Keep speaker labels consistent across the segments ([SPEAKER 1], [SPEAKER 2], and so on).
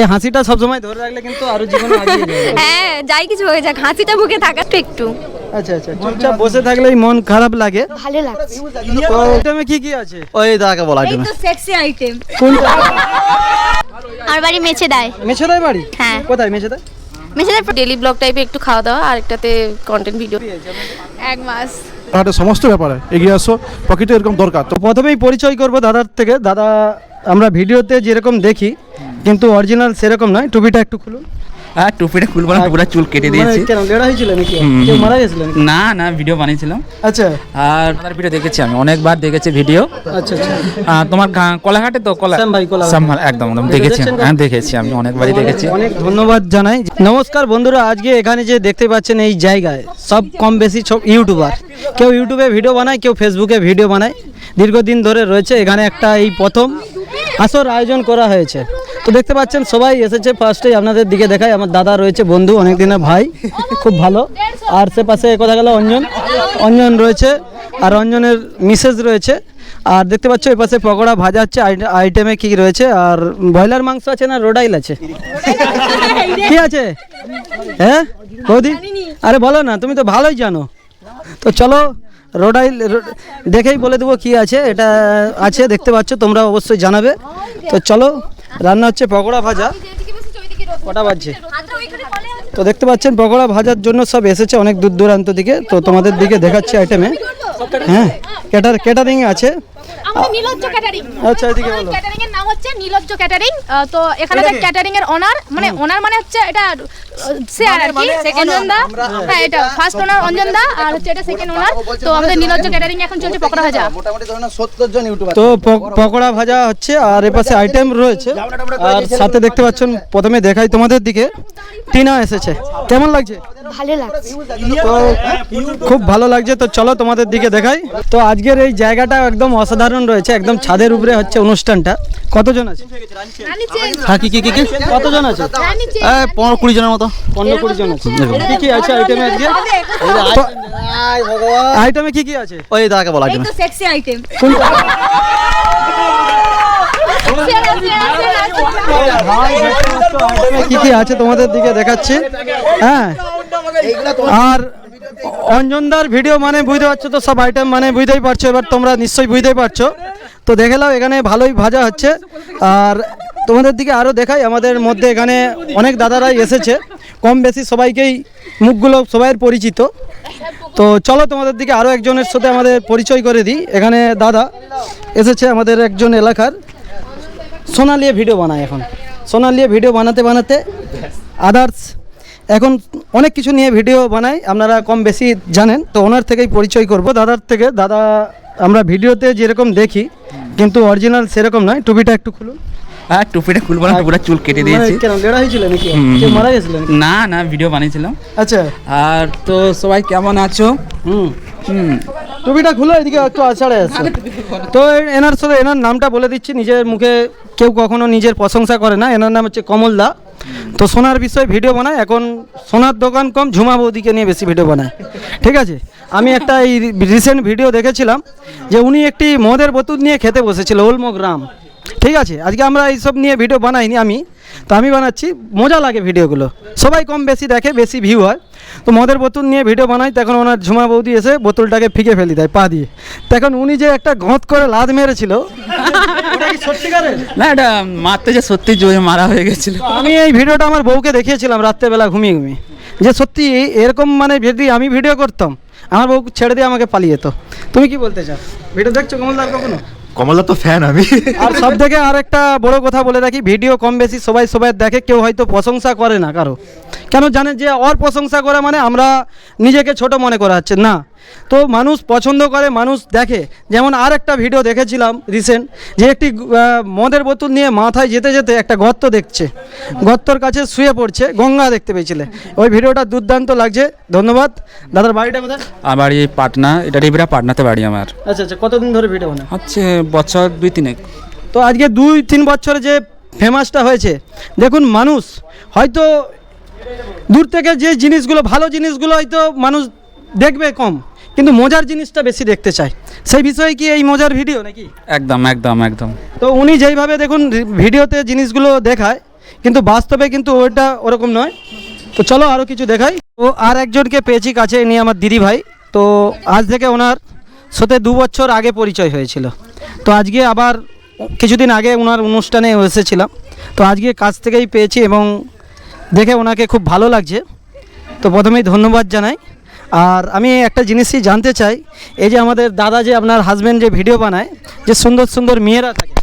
[SPEAKER 1] এই হাসিটা সবসময় ধরে রাখলে কিন্তু আরও জীবনে
[SPEAKER 2] হ্যাঁ যাই কিছু হয়ে যাক হাসিটা মুখে থাকাটা একটু।
[SPEAKER 1] আচ্ছা আচ্ছা চুপচাপ বসে থাকলেই মন খারাপ লাগে।
[SPEAKER 2] ভালো লাগছে।
[SPEAKER 1] তো আইটেমে কি কি আছে?
[SPEAKER 3] ওই দাদাকে বলা
[SPEAKER 2] এই তো সেক্সি আইটেম
[SPEAKER 1] কোনটা?
[SPEAKER 2] আমার বাড়ি মেছে দেয়।
[SPEAKER 1] মেছেদাই বাড়ি?
[SPEAKER 2] হ্যাঁ।
[SPEAKER 1] কোথায় মেছেদাই?
[SPEAKER 2] মেছে দেয়
[SPEAKER 4] ডেলি ব্লগ টাইপে একটু খাওয়া দাওয়া আর একটাতে কন্টেন্ট ভিডিও
[SPEAKER 2] এক মাস।
[SPEAKER 5] হাটে সমস্ত ব্যাপারে এগিয়ে আসো। প্রকৃতি এরকম দরকার। তো
[SPEAKER 1] তো প্রথমেই পরিচয় করব দাদার থেকে। দাদা আমরা ভিডিওতে যেরকম দেখি কিন্তু অরিজিনাল সেরকম নয় টুপিটা একটু খুলুন।
[SPEAKER 6] হ্যাঁ টুপিটা খুলবো না পুরো চুল কেটে দিয়েছি।
[SPEAKER 1] মানে কেন লেড়া হয়েছিল নাকি? কেউ মারা গেছিল
[SPEAKER 6] না না ভিডিও বানিয়েছিলাম।
[SPEAKER 1] আচ্ছা।
[SPEAKER 6] আর আপনার ভিডিও দেখেছি আমি অনেকবার দেখেছি ভিডিও
[SPEAKER 1] আচ্ছা আচ্ছা।
[SPEAKER 6] তোমার কলাঘাটে তো কলা
[SPEAKER 1] ভাই,
[SPEAKER 6] ভাই, একদম একদম দেখেছি হ্যাঁ দেখেছি আমি অনেকবারই দেখেছি।
[SPEAKER 1] অনেক ধন্যবাদ জানাই। নমস্কার বন্ধুরা আজকে এখানে যে দেখতে পাচ্ছেন এই জায়গায় সব কম বেশি সব ইউটিউবার কেউ ইউটিউবে ভিডিও বানায় কেউ ফেসবুকে ভিডিও বানায়। দীর্ঘদিন ধরে রয়েছে এখানে একটা এই প্রথম আসর আয়োজন করা হয়েছে। তো দেখতে পাচ্ছেন, সবাই এসেছে ফার্স্টেই আপনাদের দিকে দেখায় আমার দাদা রয়েছে, বন্ধু অনেক দিনের ভাই, খুব ভালো। আর সে পাশে কথা গেল? অঞ্জন। অঞ্জন রয়েছে, আর অঞ্জনের মিসেস রয়েছে। আর দেখতে পাচ্ছ, এই পাশে পকোড়া ভাজা হচ্ছে আইটে- আইটেমে কি রয়েছে? আর ব্রয়লার মাংস আছে না, রোডাইল আছে? কি আছে? হ্যাঁ বৌদি? আরে বলো না, তুমি তো ভালোই জানো। তো চলো, রোডাইল দেখেই বলে দেবো কি আছে। এটা আছে, দেখতে পাচ্ছ, তোমরা অবশ্যই জানাবে। তো চলো রান্না হচ্ছে পকোড়া ভাজা। কটা বাজছে? তো দেখতে পাচ্ছেন পকোড়া ভাজার জন্য সব এসেছে অনেক দূর দূরান্ত দিকে। তো তোমাদের দিকে দেখাচ্ছি আইটেমে হ্যাঁ ক্যাটার ক্যাটারিং আছে। আচ্ছা এদিকে বলো।
[SPEAKER 7] হচ্ছে নীলজ্জ ক্যাটারিং তো এখানে ক্যাটারিং এর ওনার মানে ওনার মানে হচ্ছে এটা শেয়ার আর কি অঞ্জন দা হ্যাঁ এটা ফার্স্ট ওনার অঞ্জন দা আর হচ্ছে এটা সেকেন্ড ওনার তো আমাদের নীলজ্জ ক্যাটারিং এখন চলছে পকড়া ভাজা।
[SPEAKER 3] মোটামুটি ধরুন সত্তর জন ইউটিউবার
[SPEAKER 1] তো পকোড়া ভাজা হচ্ছে আর এপাশে আইটেম রয়েছে। আর সাথে দেখতে পাচ্ছেন প্রথমে দেখাই তোমাদের দিকে। টিনা এসেছে। কেমন লাগছে?
[SPEAKER 2] ভালো লাগছে।
[SPEAKER 1] তো খুব ভালো লাগছে তো চলো তোমাদের দিকে দেখাই। তো আজকের এই জায়গাটা একদম অসাধারণ রয়েছে একদম ছাদের উপরে হচ্ছে অনুষ্ঠানটা। কতজন আছে?
[SPEAKER 3] হ্যাঁ কি কি কি কি?
[SPEAKER 1] কতজন আছে?
[SPEAKER 3] এই পনেরো কুড়ি জনের মতো।
[SPEAKER 1] পনেরো কুড়ি জন আছে কি কি আছে আইটেমে আজকে? আইটেমে কি কি আছে?
[SPEAKER 3] ওই দাদাকে বলা
[SPEAKER 2] তো সেক্সি আইটেম
[SPEAKER 1] আইটেমে কি কি আছে তোমাদের দিকে দেখাচ্ছি? হ্যাঁ। আর অঞ্জনদার ভিডিও মানে বুঝতে পারছ তো সব আইটেম মানে বুঝতেই পারছ। এবার তোমরা নিশ্চয়ই বুঝতেই পারছ। তো দেখে নাও, এখানে ভালোই ভাজা হচ্ছে। আর তোমাদের দিকে আরও দেখাই, আমাদের মধ্যে এখানে অনেক দাদারাই এসেছে। কম বেশি সবাইকেই মুখগুলো সবাইয়ের পরিচিত। তো চলো তোমাদের দিকে আরও একজনের সাথে আমাদের পরিচয় করে দিই। এখানে দাদা এসেছে আমাদের একজন এলাকার। সোনা ভিডিও বানায় এখন। সোনা ভিডিও বানাতে বানাতে আদার্স এখন অনেক কিছু নিয়ে ভিডিও বানাই আপনারা কম বেশি জানেন। তো ওনার থেকেই পরিচয় করব। দাদার থেকে দাদা আমরা ভিডিওতে যেরকম দেখি কিন্তু অরিজিনাল সেরকম নয়। টুপিটা একটু খুলুন।
[SPEAKER 6] হ্যাঁ টুপিটা খুলবো না পুরো চুল কেটে দিয়েছি।
[SPEAKER 1] মানে কেন লেড়া হয়েছিল নাকি? কেউ মারা গেছিল
[SPEAKER 6] না না ভিডিও বানিয়েছিলাম।
[SPEAKER 1] আচ্ছা।
[SPEAKER 6] আর তো সবাই কেমন আছো?
[SPEAKER 1] হুম।
[SPEAKER 6] হুম।
[SPEAKER 1] টুপিটা খুলে এদিকে একটু আছাড়ে আছে। তো এনার সাথে এনার নামটা বলে দিচ্ছি নিজের মুখে কেউ কখনো নিজের প্রশংসা করে না। এনার নাম হচ্ছে কমল দা। তো সোনার বিষয়ে ভিডিও বানায়, এখন সোনার দোকান কম, ঝুমা বৌদিকে নিয়ে বেশি ভিডিও বানায়। ঠিক আছে? আমি একটা এই রিসেন্ট ভিডিও দেখেছিলাম, যে উনি একটি মদের বোতল নিয়ে খেতে বসেছিল, ওলমো গ্রাম। ঠিক আছে? আজকে আমরা এইসব নিয়ে ভিডিও বানাইনি আমি, তো আমি বানাচ্ছি, মজা লাগে ভিডিওগুলো সবাই কম বেশি দেখে, বেশি ভিউ হয়। তো মদের বোতল নিয়ে ভিডিও বানাই, তখন ওনার ঝুমা বৌদি এসে বোতলটাকে ফিকে ফেলি দেয়, পা দিয়ে। তখন উনি যে একটা গঁত করে লাদ মেরেছিল
[SPEAKER 6] না এটা মারতে যে সত্যি জোরে মারা হয়ে গেছিল।
[SPEAKER 1] আমি এই ভিডিওটা আমার বউকে দেখিয়েছিলাম রাত্রেবেলা ঘুমিয়ে ঘুমিয়ে। যে সত্যি এরকম মানে যদি আমি ভিডিও করতাম আমার বউ ছেড়ে দিয়ে আমাকে পালিয়ে যেত। তুমি কি বলতে চাও? ভিডিও দেখছ কমলদার কখনো?
[SPEAKER 8] কমলদা তো ফ্যান আমি।
[SPEAKER 1] আর সব থেকে আর একটা বড় কথা বলে রাখি ভিডিও কম বেশি সবাই সবাই দেখে কেউ হয়তো প্রশংসা করে না কারও। কেন জানে যে ওর প্রশংসা করা মানে আমরা নিজেকে ছোট মনে করা হচ্ছে। না তো মানুষ পছন্দ করে মানুষ দেখে। যেমন আর একটা ভিডিও দেখেছিলাম রিসেন্ট যে একটি মদের বোতল নিয়ে মাথায় যেতে যেতে একটা গর্ত দেখছে। গর্তর কাছে শুয়ে পড়ছে গঙ্গা দেখতে পেয়েছিলে। ওই ভিডিওটা দুর্দান্ত লাগছে ধন্যবাদ। দাদার বাড়িটা কোথায়?
[SPEAKER 6] আমার এই পাটনা এটা রিবিরা পাটনাতে বাড়ি আমার।
[SPEAKER 1] আচ্ছা আচ্ছা কতদিন ধরে ভিডিও বানায়?
[SPEAKER 6] হচ্ছে বছর দুই তিনেক।
[SPEAKER 1] তো আজকে দুই তিন বছরে যে ফেমাসটা হয়েছে দেখুন মানুষ হয়তো দূর থেকে যে জিনিসগুলো ভালো জিনিসগুলো হয়তো মানুষ দেখবে কম কিন্তু মজার জিনিসটা বেশি দেখতে চায়। সেই বিষয়ে কি এই মজার ভিডিও নাকি?
[SPEAKER 6] একদম একদম একদম।
[SPEAKER 1] তো উনি যেইভাবে দেখুন ভিডিওতে জিনিসগুলো দেখায় কিন্তু বাস্তবে কিন্তু ওটা ওরকম নয়। তো চলো আরও কিছু দেখাই। ও আর একজনকে পেয়েছি কাছে নিয়ে আমার দিদি ভাই। তো আজ থেকে ওনার সাথে দু বছর আগে পরিচয় হয়েছিল। তো আজকে আবার কিছুদিন আগে ওনার অনুষ্ঠানে এসেছিলাম। তো আজকে কাছ থেকেই পেয়েছি এবং দেখে ওনাকে খুব ভালো লাগছে। তো প্রথমেই ধন্যবাদ জানাই। আর আমি একটা জিনিসই জানতে চাই এই যে আমাদের দাদা যে আপনার হাজব্যান্ড যে ভিডিও বানায় যে সুন্দর সুন্দর মেয়েরা থাকে।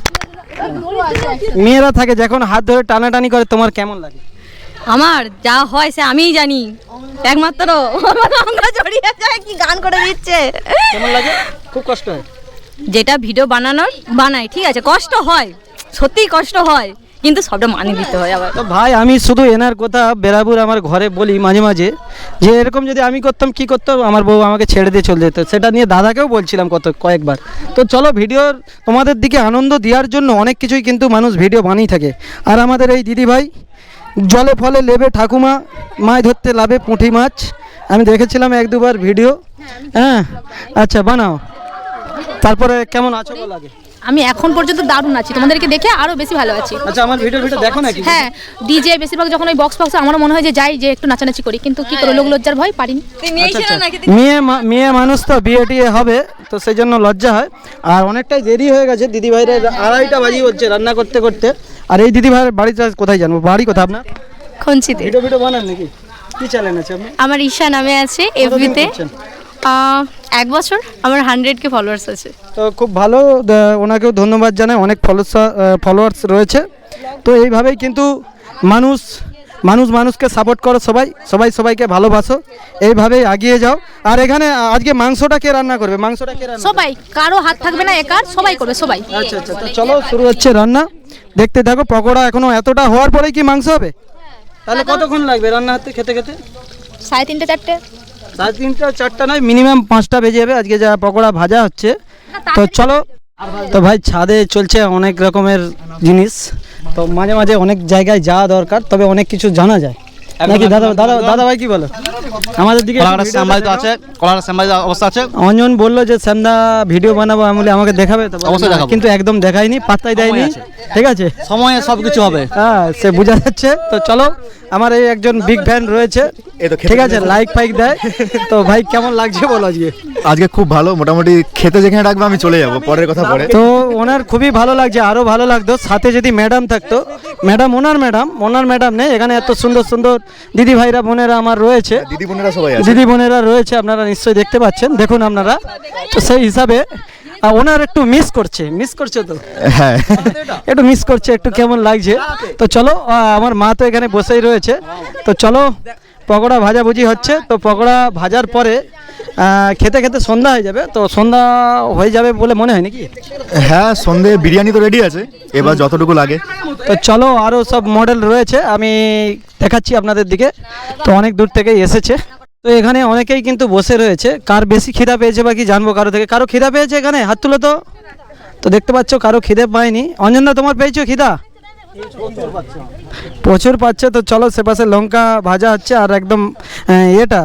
[SPEAKER 1] মেয়েরা থাকে যখন হাত ধরে টানাটানি করে তোমার কেমন লাগে?
[SPEAKER 8] আমার যা হয় সে আমিই জানি। একমাত্র আমরা জড়িয়ে যায় কি গান করে দিচ্ছে।
[SPEAKER 1] কেমন লাগে? খুব কষ্ট হয়।
[SPEAKER 8] যেটা ভিডিও বানানোর বানাই ঠিক আছে কষ্ট হয় সত্যিই কষ্ট হয়। কিন্তু সবটা মানিয়ে দিতে হয় আবার।
[SPEAKER 1] তো ভাই আমি শুধু এনার কথা বেরাবুর আমার ঘরে বলি মাঝে মাঝে যে এরকম যদি আমি করতাম কি করতাম আমার বউ আমাকে ছেড়ে দিয়ে চলে যেত। সেটা নিয়ে দাদাকেও বলছিলাম কত কয়েকবার। তো চলো ভিডিওর তোমাদের দিকে আনন্দ দেওয়ার জন্য অনেক কিছুই কিন্তু মানুষ ভিডিও বানিয়ে থাকে। আর আমাদের এই দিদি ভাই জলে ফলে লেবে ঠাকুমা মাছ ধরতে লাভে পুঁটি মাছ। আমি দেখেছিলাম এক দুবার ভিডিও। হ্যাঁ আচ্ছা বানাও। তারপরে কেমন আছো বলো আগে।
[SPEAKER 7] আমি এখন পর্যন্ত দারুণ আছি। তোমাদেরকে দেখে আরও বেশি ভালো আছি।
[SPEAKER 1] আচ্ছা আমার ভিডিও ভিডিও দেখো নাকি?
[SPEAKER 7] হ্যাঁ ডিজে বেশিরভাগ যখন ওই বক্স বক্স আমার মনে হয় যে যাই যে একটু নাচানাচি করি কিন্তু কি করে লোক লজ্জার ভয় পারিনি।
[SPEAKER 1] আচ্ছা, আচ্ছা। মেয়ে মা- মেয়ে মানুষ তো বিয়ে টিয়ে হবে তো সেই জন্য লজ্জা হয়। আর অনেকটাই দেরি হয়ে গেছে দিদি ভাইরা আড়াইটা বাজি হচ্ছে রান্না করতে করতে। আর এই দিদি ভাইয়ের বাড়িটা কোথায় জানব? বাড়ি কোথায় আপনার?
[SPEAKER 2] খঞ্চিতে।
[SPEAKER 1] ভিডিও ভিডিও বানান নাকি? কি চ্যানেল আছে
[SPEAKER 2] আমার ঈশা নামে আছে এফবিতে? এক বছর আমার হান্ড্রেড কে ফলোয়ার্স আছে।
[SPEAKER 1] তো খুব ভালো ওনাকেও ধন্যবাদ জানাই অনেক ফলোয়ার্স ফলোয়ার্স রয়েছে। তো এইভাবেই কিন্তু মানুষ মানুষ মানুষকে সাপোর্ট করো সবাই সবাই সবাইকে ভালোবাসো এইভাবেই এগিয়ে যাও। আর এখানে আজকে মাংসটা কে রান্না করবে? মাংসটা কে রান্না
[SPEAKER 7] সবাই কারও হাত থাকবে না একার সবাই করবে সবাই।
[SPEAKER 1] আচ্ছা আচ্ছা তো চলো শুরু হচ্ছে রান্না। দেখতে থাকো পকোড়া এখনও এতটা হওয়ার পরেই কি মাংস হবে? তাহলে কতক্ষণ লাগবে রান্না হতে খেতে খেতে?
[SPEAKER 7] সাড়ে তিনটে চারটে।
[SPEAKER 1] সাড়ে তিনটা চারটা নয় মিনিমাম পাঁচটা বেজে যাবে। আজকে যা পকোড়া ভাজা হচ্ছে। তো চলো তো ভাই ছাদে চলছে অনেক রকমের জিনিস। তো মাঝে মাঝে অনেক জায়গায় যাওয়া দরকার তবে অনেক কিছু জানা যায়। নাকি দাদা দাদা দাদা ভাই কি বলো? আমাদের দিকে দেখাও।
[SPEAKER 3] আছে কলাকাটা শ্যামবাড়িতে অবস্থা আছে।
[SPEAKER 1] অঞ্জন বলল যে শ্যামদা ভিডিও বানাবো আমি বলি, আমাকে দেখাবে?
[SPEAKER 3] অবশ্যই দেখাবো।
[SPEAKER 1] কিন্তু একদম দেখায়নি পাত্তাই দেয়নি। ঠিক আছে?
[SPEAKER 3] সময়ে সব কিছু হবে।
[SPEAKER 1] হ্যাঁ সে বোঝা যাচ্ছে। তো চলো আমার এই একজন বিগ ফ্যান রয়েছে।
[SPEAKER 9] তো
[SPEAKER 1] ঠিক আছে লাইক ফাইক দেয়। তো ভাই কেমন লাগছে বলো আজকে?
[SPEAKER 9] আজকে খুব ভালো মোটামুটি খেতে যেখানে ডাকবে আমি চলে যাব পরের কথা পরে।
[SPEAKER 1] তো ওনার খুবই ভালো লাগছে আরও ভালো লাগতো। সাথে যদি ম্যাডাম থাকতো ম্যাডাম ওনার ম্যাডাম ওনার ম্যাডাম নেই এখানে এত সুন্দর সুন্দর দিদি ভাইরা বোনেরা আমার রয়েছে।
[SPEAKER 9] দিদি বোনেরা সবাই আছে।
[SPEAKER 1] দিদি বোনেরা রয়েছে আপনারা নিশ্চয়ই দেখতে পাচ্ছেন। দেখুন আপনারা। তো সেই হিসাবে ওনার একটু মিস করছে মিস করছে তো?
[SPEAKER 9] হ্যাঁ।
[SPEAKER 1] একটু মিস করছে একটু কেমন লাগছে? তো চলো আমার মা তো এখানে বসেই রয়েছে। তো চলো পকোড়া ভাজাভুজি হচ্ছে তো পকোড়া ভাজার পরে খেতে খেতে সন্ধ্যা হয়ে যাবে তো সন্ধ্যা হয়ে যাবে বলে মনে হয় নাকি?
[SPEAKER 9] হ্যাঁ সন্ধে বিরিয়ানি তো রেডি আছে এবার যতটুকু লাগে।
[SPEAKER 1] তো চলো আরও সব মডেল রয়েছে আমি দেখাচ্ছি আপনাদের দিকে তো অনেক দূর থেকেই এসেছে। তো এখানে অনেকেই কিন্তু বসে রয়েছে কার বেশি খিদা পেয়েছে বা কি জানব কারও থেকে। কারও খিদা পেয়েছে এখানে? হাত তুলো তো। তো দেখতে পাচ্ছ কারও খিদে পায়নি। অঞ্জনদা তোমার পেয়েছ খিদা? প্রচুর পাচ্ছে তো চলো সে পাশে লঙ্কা ভাজা হচ্ছে আর একদম এটা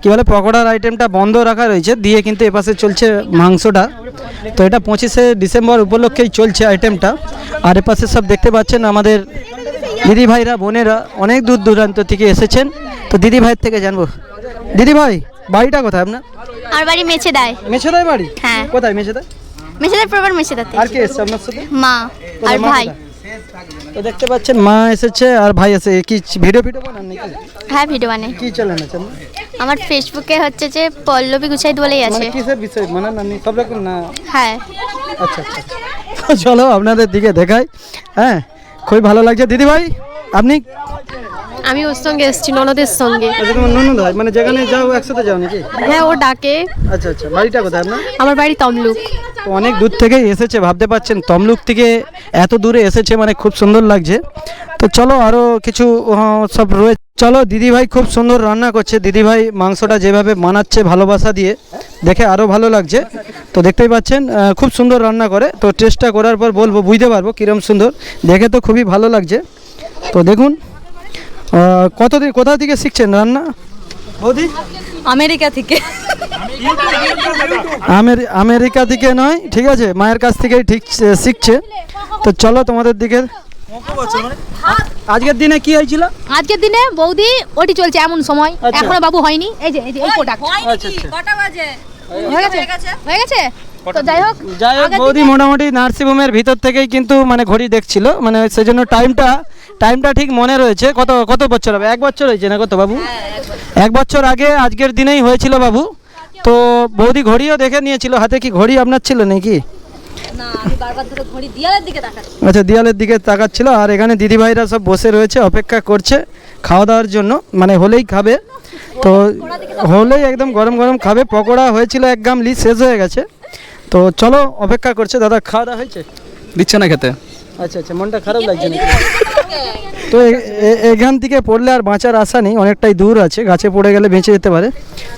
[SPEAKER 1] কি বলে পকোড়ার আইটেমটা বন্ধ রাখা রয়েছে দিয়ে কিন্তু এপাশে চলছে মাংসটা। তো এটা পঁচিশে ডিসেম্বর উপলক্ষেই চলছে আইটেমটা আর এপাশে সব দেখতে পাচ্ছেন আমাদের দিদি ভাইরা বোনেরা অনেক দূর দূরান্ত থেকে এসেছেন। তো দিদি ভাইয়ের থেকে জানব। দিদি ভাই বাড়িটা কোথায় আপনার?
[SPEAKER 2] আমার বাড়ি মেছে দেয়
[SPEAKER 1] মেছেদায় বাড়ি?
[SPEAKER 2] হ্যাঁ।
[SPEAKER 1] কোথায় মেছেদায়?
[SPEAKER 2] মেছে দেয় প্রপার মেছে দাতে
[SPEAKER 1] আর কে এসছে আপনার সাথে?
[SPEAKER 2] মা আর ভাই?
[SPEAKER 1] তো দেখতে পাচ্ছেন মা এসেছে আর ভাই এসে কি ভিডিও ভিডিও বানান নাকি?
[SPEAKER 2] হ্যাঁ ভিডিও বানাই।
[SPEAKER 1] কি চ্যানেল আছে?
[SPEAKER 2] আমার ফেসবুকে হচ্ছে যে পল্লবী গুছাই বলেই আছে।
[SPEAKER 1] মানে কিসের বিষয়? মানে আপনি সব রকম না?
[SPEAKER 2] হ্যাঁ।
[SPEAKER 1] আচ্ছা আচ্ছা চলো আপনাদের দিকে দেখাই। হ্যাঁ খুবই ভালো লাগছে। দিদি ভাই আপনি
[SPEAKER 4] আমি ওর সঙ্গে এসেছি ননদের সঙ্গে।
[SPEAKER 1] আচ্ছা তোমার ননদ হয়? মানে যেখানে যাও একসাথে যাও নাকি?
[SPEAKER 4] হ্যাঁ ও ডাকে।
[SPEAKER 1] আচ্ছা আচ্ছা বাড়িটা কোথায় আপনার?
[SPEAKER 4] আমার বাড়ি তমলুক।
[SPEAKER 1] তো অনেক দূর থেকেই এসেছে ভাবতে পারছেন তমলুক থেকে এত দূরে এসেছে মানে খুব সুন্দর লাগছে। তো চলো আরও কিছু সব রয়েছে চলো দিদিভাই খুব সুন্দর রান্না করছে। দিদিভাই মাংসটা যেভাবে বানাচ্ছে ভালোবাসা দিয়ে দেখে আরও ভালো লাগছে। তো দেখতেই পাচ্ছেন খুব সুন্দর রান্না করে। তো টেস্টটা করার পর বলব বুঝতে পারব কীরকম সুন্দর। দেখে তো খুবই ভালো লাগছে। তো দেখুন কতদিন কোথা থেকে শিখছেন রান্না? বৌদি?
[SPEAKER 8] আমেরিকা থেকে।
[SPEAKER 1] আমেরিকা থেকে নয় ঠিক আছে? মায়ের কাছ থেকেই ঠিক শিখছে। তো চলো তোমাদের দিকে। আজকের দিনে কি হয়েছিল?
[SPEAKER 7] আজকের দিনে বৌদি ওটি চলছে এমন সময়।
[SPEAKER 1] আচ্ছা।
[SPEAKER 7] এখনও বাবু হয়নি। এই যে এই যে এই প্রোডাক্ট
[SPEAKER 1] আচ্ছা আচ্ছা।
[SPEAKER 8] কটা বাজে?
[SPEAKER 7] হয়ে গেছে? হয়ে গেছে? তো যাই হোক
[SPEAKER 1] যাই হোক বৌদি মোটামুটি নার্সিংহোমের ভিতর থেকেই কিন্তু মানে ঘড়ি দেখছিল। মানে সেই জন্য টাইমটা টাইমটা ঠিক মনে রয়েছে। কত কত বছর হবে? এক বছর হয়েছে না কত বাবু? এক বছর। আগে আজকের দিনেই হয়েছিল বাবু। তো বৌদি ঘড়িও দেখে নিয়েছিল। হাতে কি ঘড়ি আপনার ছিল নাকি?
[SPEAKER 8] না আমি বারবার ধরে ঘড়ি দিয়ালের দিকে
[SPEAKER 1] আচ্ছা দেয়ালের দিকে তাকাচ্ছিল। আর এখানে দিদিভাইরা সব বসে রয়েছে অপেক্ষা করছে খাওয়া দাওয়ার জন্য। মানে হলেই খাবে। তো হলেই একদম গরম গরম খাবে। পকোড়া হয়েছিল এক গামলি শেষ হয়ে গেছে। তো চলো অপেক্ষা করছে। দাদা খাওয়া দাওয়া হয়েছে?
[SPEAKER 6] দিচ্ছে না খেতে।
[SPEAKER 1] আচ্ছা আচ্ছা মনটা খারাপ লাগছে নাকি? তো এখান থেকে পড়লে আর বাঁচার আশা নেই, অনেকটাই দূর আছে, গাছে পড়ে গেলে বেঁচে যেতে পারে।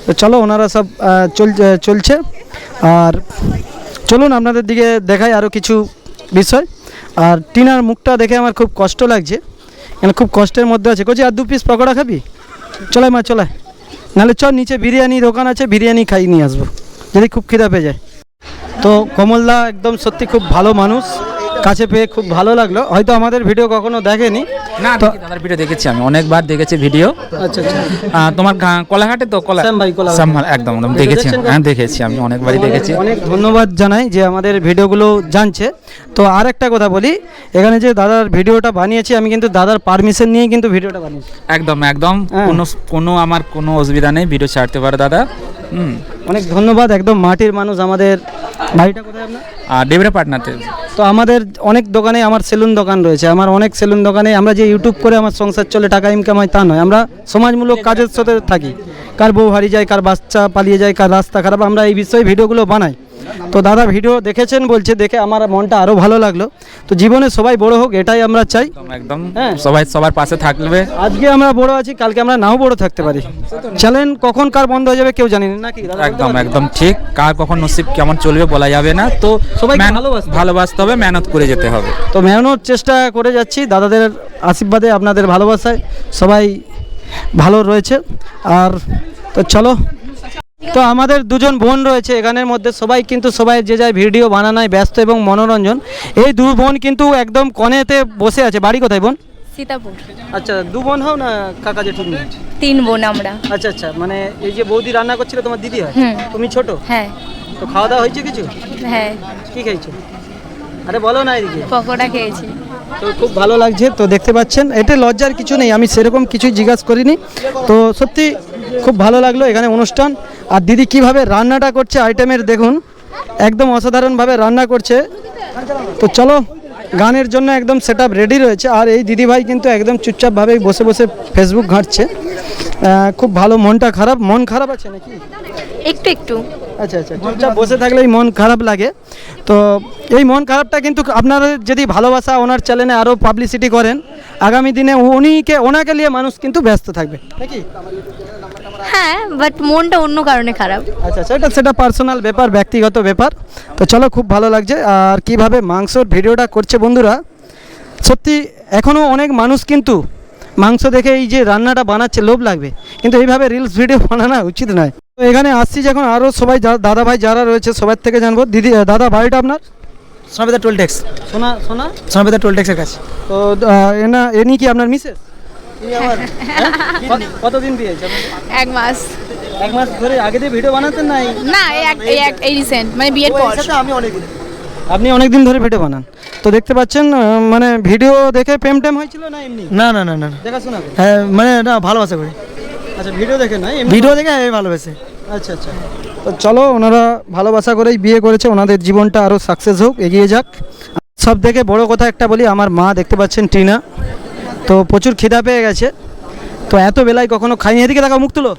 [SPEAKER 1] তো চলো ওনারা সব চলছে। আর চলুন আপনাদের দিকে দেখাই আরও কিছু বিষয়। আর টিনার মুখটা দেখে আমার খুব কষ্ট লাগছে, কেন খুব কষ্টের মধ্যে আছে। কোচি, আর দু পিস পকোড়া খাবি? চলাই মা, চলাই। নাহলে চল, নিচে বিরিয়ানি দোকান আছে, বিরিয়ানি খাই, নিয়ে আসব। যদি খুব খিদা পেয়ে যায়। তো কমলদা একদম সত্যি খুব ভালো মানুষ। কাছে পেয়ে খুব ভালো লাগল। হয়তো আমাদের ভিডিও কখনো দেখেনি।
[SPEAKER 6] না দাদার ভিডিও দেখেছি আমি। অনেকবার দেখেছি ভিডিও।
[SPEAKER 1] আচ্ছা আচ্ছা।
[SPEAKER 6] তোমার কলাঘাটে তো? কলা একদম একদম। দেখেছি হ্যাঁ দেখেছি আমি। অনেকবারই দেখেছি।
[SPEAKER 1] অনেক ধন্যবাদ জানাই যে আমাদের ভিডিওগুলো জানছে। তো আর একটা কথা বলি এখানে যে দাদার ভিডিওটা বানিয়েছি আমি কিন্তু দাদার পারমিশন নিয়ে কিন্তু ভিডিওটা বানিয়েছি।
[SPEAKER 6] একদম একদম।
[SPEAKER 1] হ্যাঁ।
[SPEAKER 6] কোনো কোনো আমার কোনো অসুবিধা নেই। ভিডিও ছাড়তে পারে দাদা। হুম।
[SPEAKER 1] অনেক ধন্যবাদ। একদম মাটির মানুষ আমাদের বাড়িটা কোথায় আপনার?
[SPEAKER 6] আর ডেবরা পাটনাতে।
[SPEAKER 1] তো আমাদের অনেক দোকানে আমার সেলুন দোকান রয়েছে। আমার অনেক সেলুন দোকানে আমরা যে ইউটিউব করে আমার সংসার চলে টাকা ইনকাম হয় তা নয়। আমরা সমাজমূলক কাজের সাথে থাকি। কার বউ হারিয়ে যায় কার বাচ্চা পালিয়ে যায় কার রাস্তা খারাপ আমরা এই বিষয়ে ভিডিওগুলো বানাই। তো দাদা ভিডিও দেখেছেন বলছে দেখে আমার মনটা আরও ভালো লাগল। তো জীবনে সবাই বড় হোক এটাই আমরা চাই।
[SPEAKER 6] একদম
[SPEAKER 1] হ্যাঁ।
[SPEAKER 6] সবাই সবার পাশে থাকবে।
[SPEAKER 1] আজকে আমরা বড় আছি কালকে আমরা নাও বড় থাকতে পারি। চ্যালেঞ্জ কখন কার বন্ধ হয়ে যাবে কেউ জানি না নাকি?
[SPEAKER 6] একদম একদম ঠিক। কার কখন নসিব কেমন চলবে বলা যাবে না। তো সবাই
[SPEAKER 1] ভালোবাসতে
[SPEAKER 6] ভালোবাসতে হবে মেহনত করে যেতে হবে।
[SPEAKER 1] তো মেহনত চেষ্টা করে যাচ্ছি দাদাদের আশীর্বাদে আপনাদের ভালোবাসায়। সবাই ভালো রয়েছে। আর তো চলো তো আমাদের দুজন বোন রয়েছে এখানের মধ্যে। সবাই কিন্তু সবাই যে যায় ভিডিও বানানোয় ব্যস্ত এবং মনোরঞ্জন। এই দু বোন কিন্তু একদম কনেতে বসে আছে। বাড়ি কোথায় বোন?
[SPEAKER 2] সীতাপুর।
[SPEAKER 1] আচ্ছা দু বোন হও না কাকা জেঠু
[SPEAKER 2] তিন বোন আমরা।
[SPEAKER 1] আচ্ছা আচ্ছা মানে এই যে বৌদি রান্না করছিল তোমার দিদি হয়? তুমি ছোট?
[SPEAKER 2] হ্যাঁ।
[SPEAKER 1] তো খাওয়া দাওয়া হয়েছে কিছু?
[SPEAKER 2] হ্যাঁ।
[SPEAKER 1] কি খাইছো? আরে বলো না এদিকে।
[SPEAKER 2] পকোড়া খেয়েছি।
[SPEAKER 1] তো খুব ভালো লাগছে তো দেখতে পাচ্ছেন। এটা লজ্জার কিছু নেই আমি সেরকম কিছুই জিজ্ঞাসা করিনি। তো সত্যি খুব ভালো লাগল এখানে অনুষ্ঠান। আর দিদি কীভাবে রান্নাটা করছে আইটেমের দেখুন। একদম অসাধারণভাবে রান্না করছে। তো চলো গানের জন্য একদম সেট রেডি রয়েছে। আর এই দিদিভাই কিন্তু একদম চুপচাপভাবেই বসে বসে ফেসবুক ঘাঁটছে। খুব ভালো মনটা খারাপ। মন খারাপ আছে নাকি?
[SPEAKER 2] একটু একটু।
[SPEAKER 1] আচ্ছা আচ্ছা। চুপচাপ বসে থাকলেই মন খারাপ লাগে। তো এই মন খারাপটা কিন্তু আপনারা যদি ভালোবাসা ওনার চ্যানেলে আরও পাবলিসিটি করেন আগামী দিনে উনিকে ওনাকে নিয়ে মানুষ কিন্তু ব্যস্ত থাকবে। নাকি?
[SPEAKER 2] হ্যাঁ বাট মনটা অন্য কারণে খারাপ।
[SPEAKER 1] আচ্ছা সেটা সেটা পার্সোনাল ব্যাপার ব্যক্তিগত ব্যাপার। তো চলো খুব ভালো লাগছে। আর কীভাবে মাংসর ভিডিওটা করছে বন্ধুরা সত্যি এখনও অনেক মানুষ কিন্তু মাংস দেখে এই যে রান্নাটা বানাচ্ছে লোভ লাগবে। কিন্তু এইভাবে রিলস ভিডিও বানানো উচিত নয়। তো এখানে আসছি যখন আরও সবাই দাদা ভাই যারা রয়েছে সবার থেকে জানব। দিদি দাদা বাড়িটা আপনার?
[SPEAKER 10] সোনাবেদা টোল ট্যাক্স
[SPEAKER 1] সোনা সোনা?
[SPEAKER 10] সোনাবেদা টোল ট্যাক্সের কাছে।
[SPEAKER 1] তো এনা এনি কি আপনার মিসেস কতদিন দিয়েছে
[SPEAKER 7] এক মাস।
[SPEAKER 1] এক মাস ধরে আগে দিয়ে ভিডিও বানাতেন নাই?
[SPEAKER 7] না এই এক- এই রিসেন্ট মানে বিয়ের পর
[SPEAKER 10] আমি অনেক
[SPEAKER 1] আপনি অনেক দিন ধরে ভিডিও বানান। তো দেখতে পাচ্ছেন মানে ভিডিও দেখে প্রেম টেম হয়েছিল না এমনি?
[SPEAKER 10] না না না না না।
[SPEAKER 1] দেখাশোনা
[SPEAKER 10] হ্যাঁ মানে না ভালোবাসা করি।
[SPEAKER 1] আচ্ছা ভিডিও দেখে না
[SPEAKER 10] ভিডিও দেখে ভালোবাসে।
[SPEAKER 1] আচ্ছা আচ্ছা। তো চলো ওনারা ভালোবাসা করেই বিয়ে করেছে ওনাদের জীবনটা আরও সাকসেস হোক এগিয়ে যাক। সব থেকে বড় কথা একটা বলি আমার মা দেখতে পাচ্ছেন টিনা। তো প্রচুর খিদা পেয়ে গেছে। তো এত বেলায় কখনো খাইনি। এদিকে দেখো মুখ তুলো।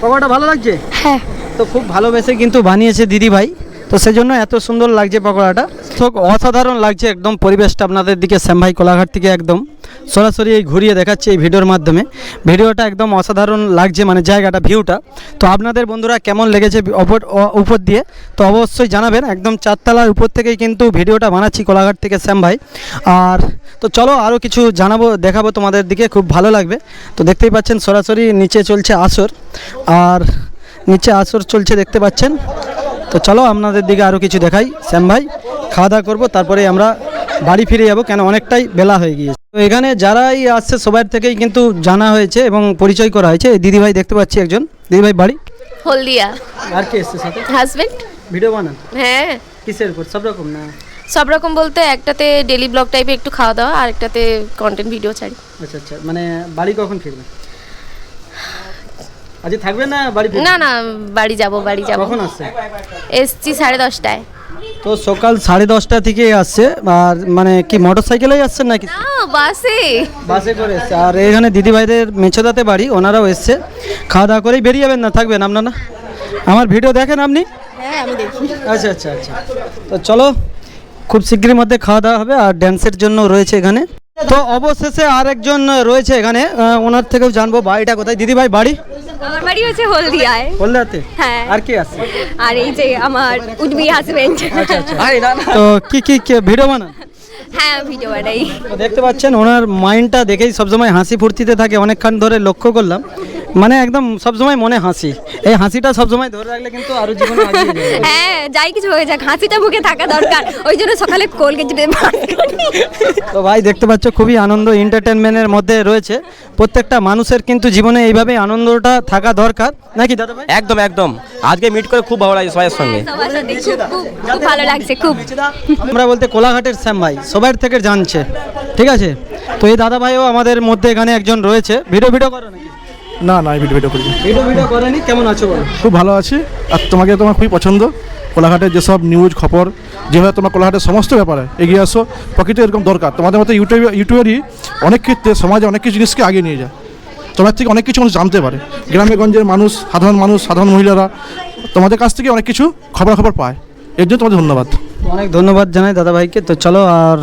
[SPEAKER 1] পকোড়াটা ভালো লাগছে?
[SPEAKER 2] হ্যাঁ।
[SPEAKER 1] তো খুব ভালোবেসে কিন্তু বানিয়েছে দিদি ভাই তো সেই জন্য এত সুন্দর লাগছে পকোড়াটা। তো অসাধারণ লাগছে একদম পরিবেশটা আপনাদের দিকে শ্যামভাই কোলাঘাট থেকে একদম সরাসরি এই ঘুরিয়ে দেখাচ্ছে এই ভিডিওর মাধ্যমে। ভিডিওটা একদম অসাধারণ লাগছে মানে জায়গাটা ভিউটা তো আপনাদের বন্ধুরা কেমন লেগেছে উপর উপর দিয়ে, তো অবশ্যই জানাবেন। একদম চারতলার উপর থেকেই কিন্তু ভিডিওটা বানাচ্ছি কোলাঘাট থেকে শ্যাম ভাই আর, তো চলো আরও কিছু জানাব, দেখাবো তোমাদের দিকে, খুব ভালো লাগবে। তো দেখতেই পাচ্ছেন সরাসরি নিচে চলছে আসর। আর নিচে আসর চলছে, দেখতে পাচ্ছেন? তো চলো আপনাদের দিকে আরও কিছু দেখাই। শ্যাম ভাই খাওয়া দাওয়া করব তারপরে আমরা বাড়ি ফিরে যাব কেন অনেকটাই বেলা হয়ে গিয়েছে। তো এখানে যারাই আসছে সবার থেকেই কিন্তু জানা হয়েছে এবং পরিচয় করা হয়েছে। দিদিভাই দেখতে পাচ্ছি একজন। দিদিভাই বাড়ি?
[SPEAKER 4] হলদিয়া।
[SPEAKER 1] আর কে এসছে সাথে?
[SPEAKER 4] হাজবেন্ড
[SPEAKER 1] ভিডিও বানান।
[SPEAKER 4] হ্যাঁ।
[SPEAKER 1] কিসের উপর? সব রকম না?
[SPEAKER 4] সব রকম বলতে একটাতে ডেলি ব্লগ টাইপে একটু খাওয়া দাওয়া আর একটাতে কন্টেন্ট ভিডিও ছাড়ি।
[SPEAKER 1] আচ্ছা আচ্ছা। মানে বাড়ি কখন ফিরবে আজকে থাকবে না বাড়ি
[SPEAKER 4] না না বাড়ি যাব বাড়ি যাব।
[SPEAKER 1] কখন আসছে?
[SPEAKER 4] এসছি সাড়ে দশটায়।
[SPEAKER 1] তো সকাল সাড়ে দশটা থেকে আসছে আর মানে কি মোটর সাইকেলেই আসছেন নাকি
[SPEAKER 4] বাসে।
[SPEAKER 1] বাসে করে এসছে। আর এখানে দিদিভাইদের মেছোদাতে বাড়ি ওনারাও এসছে। খাওয়া দাওয়া করেই বেরিয়ে যাবেন না থাকবেন আপনারা আমার ভিডিও দেখেন আপনি?
[SPEAKER 7] হ্যাঁ আমি দেখি।
[SPEAKER 1] আচ্ছা আচ্ছা আচ্ছা। তো চলো খুব শীঘ্রই মধ্যে খাওয়া দাওয়া হবে আর ড্যান্সের জন্য রয়েছে এখানে। তো অবশেষে আরেকজন রয়েছে এখানে ওনার থেকেও জানব বাড়িটা কোথায়। দিদি ভাই বাড়ি?
[SPEAKER 8] আমার বাড়ি হচ্ছে হলদিয়ায়।
[SPEAKER 1] হলদিয়াতে?
[SPEAKER 8] হ্যাঁ।
[SPEAKER 1] আর কি আছে?
[SPEAKER 8] আর এই যে আমার হাজবেন্ড
[SPEAKER 1] তো কি কি কি ভিডিও বানান?
[SPEAKER 8] হ্যাঁ ভিডিও বানাই।
[SPEAKER 1] দেখতে পাচ্ছেন ওনার মাইন্ডটা দেখেই সবসময় হাসি ফুর্তিতে থাকে। অনেকক্ষণ ধরে লক্ষ্য করলাম। মানে একদম সবসময় মনে হাসি। এই হাসিটা সবসময় ধরে রাখলে কিন্তু আরও জীবনে।
[SPEAKER 8] হ্যাঁ যাই কিছু হয়ে যাক হাসিটা মুখে থাকা দরকার। ওই জন্য সকালে কোলগেট
[SPEAKER 1] তো ভাই দেখতে পাচ্ছ খুবই আনন্দ এন্টারটেনমেন্টের মধ্যে রয়েছে। প্রত্যেকটা মানুষের কিন্তু জীবনে এইভাবে আনন্দটা থাকা দরকার। নাকি দাদা ভাই?
[SPEAKER 3] একদম একদম। আজকে মিট করে খুব ভালো লাগে সবাই সঙ্গে।
[SPEAKER 8] সবার খুব খুব খুব ভালো লাগছে খুব।
[SPEAKER 1] আমরা বলতে কোলাঘাটের শ্যাম ভাই সবার থেকে জানছে। ঠিক আছে? তো এই দাদা ভাইও আমাদের মধ্যে এখানে একজন রয়েছে। ভিডিও ভিডিও করো নাকি?
[SPEAKER 5] না না আমি ভিডিও ভিডিও করি।
[SPEAKER 1] ভিডিও ভিডিও করেনি? কেমন আছো বলো?
[SPEAKER 5] খুব ভালো আছি। আর তোমাকে তোমার খুবই পছন্দ। কোলাঘাটের যেসব নিউজ খবর যেভাবে তোমার কোলাঘাটের সমস্ত ব্যাপারে এগিয়ে আসো প্রকৃতি এরকম দরকার। তোমাদের মতো ইউটিউব ইউটিউবারই অনেক ক্ষেত্রে সমাজে অনেক কিছু জিনিসকে আগে নিয়ে যায়। তোমার থেকে অনেক কিছু মানুষ জানতে পারে। গ্রামে গঞ্জের মানুষ সাধারণ মানুষ সাধারণ মহিলারা তোমাদের কাছ থেকে অনেক কিছু খবরাখবর পায়। এর জন্য তোমাদের ধন্যবাদ।
[SPEAKER 1] অনেক ধন্যবাদ জানাই দাদা ভাইকে তো চলো আর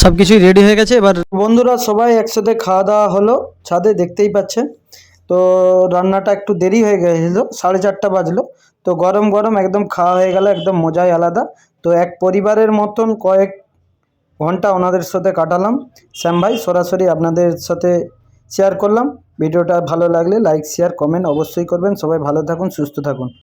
[SPEAKER 1] সব কিছুই রেডি হয়ে গেছে। এবার বন্ধুরা সবাই একসাথে খাওয়া দাওয়া হলো। ছাদে দেখতেই পাচ্ছেন। তো রান্নাটা একটু দেরি হয়ে গেছিল, সাড়ে চারটা বাজলো। তো গরম গরম একদম খাওয়া হয়ে গেল, একদম মজাই আলাদা। তো এক পরিবারের মতন কয়েক ঘণ্টা ওনাদের সাথে কাটালাম। শ্যাম ভাই, সরাসরি আপনাদের সাথে শেয়ার করলাম। ভিডিওটা ভালো লাগলে লাইক শেয়ার কমেন্ট অবশ্যই করবেন। সবাই ভালো থাকুন, সুস্থ থাকুন।